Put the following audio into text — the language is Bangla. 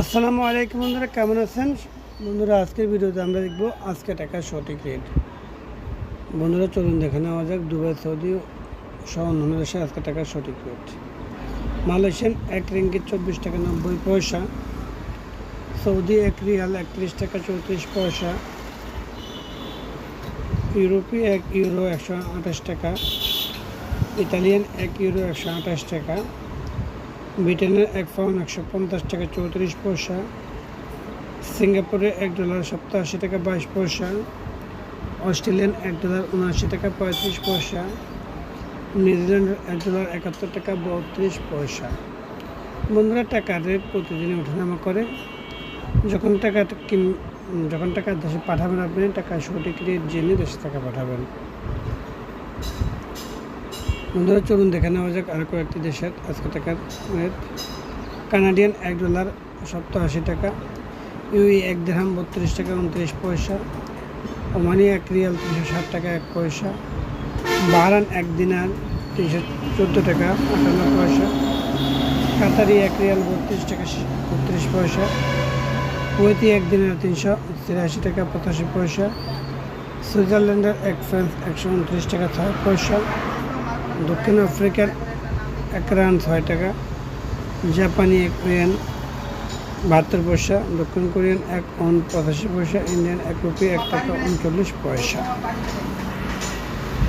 আসসালামু আলাইকুম বন্ধুরা, কেমন আছেন? বন্ধুরা, আজকের ভিডিওতে আমরা দেখব আজকে টাকার সঠিক রেট বন্ধুরা, চলুন দেখে নেওয়া যাক, দুবাই, সৌদি সহ অন্যান্য দেশে আজকে টাকার সঠিক রেট মালয়েশিয়ান এক রিঙ্গিত চব্বিশ টাকা নব্বই পয়সা, সৌদি এক রিয়াল একত্রিশ টাকা চৌত্রিশ পয়সা, ইউরোপি এক ইউরো একশো আঠাশ টাকা, ইতালিয়ান এক ইউরো একশো আঠাশ টাকা ব্রিটেনের এক পাউন্ড একশো পঞ্চাশ টাকা চৌত্রিশ পয়সা, সিঙ্গাপুরে এক ডলার সপ্তাশি টাকা বাইশ পয়সা, অস্ট্রেলিয়ান এক ডলার উনআশি টাকা পঁয়ত্রিশ পয়সা নিউজিল্যান্ডের এক ডলার একাত্তর টাকা বত্রিশ পয়সা। বন্ধুরা, টাকার রেট প্রতিদিনই ওঠানামা করে। যখন টাকা কিন, যখন টাকা দেশে পাঠাবেন আপনি টাকা সঠিক রেট জেনে দেশে টাকা পাঠাবেন। বন্ধুরা, চলুন দেখে নেওয়া যাক আরও কয়েকটি দেশের আজকে টাকার রেট কানাডিয়ান এক ডলার সপ্তাহ আশি টাকা ইউই এক দেড়হাম বত্রিশ টাকা উনত্রিশ পয়সা, ওমানি এক রিয়াল তিনশো ষাট টাকা এক পয়সা বাহারান এক দিনার তিনশো চোদ্দ টাকা আটান্ন পয়সা, কাতারি এক রিয়াল বত্রিশ টাকা বত্রিশ পয়সা, কুয়েতি এক দিনার তিনশো তিরাশি টাকা পঁচাশি পয়সা, সুইজারল্যান্ডের এক ফ্রান্স একশো উনত্রিশ টাকা ছয় পয়সা দক্ষিণ আফ্রিকার এক রান ছয় টাকা, জাপানি এক রান বাহাত্তর পয়সা, দক্ষিণ কোরিয়ান এক অন পঁচাশি পয়সা, ইন্ডিয়ান এক রুপি এক টাকা উনচল্লিশ পয়সা।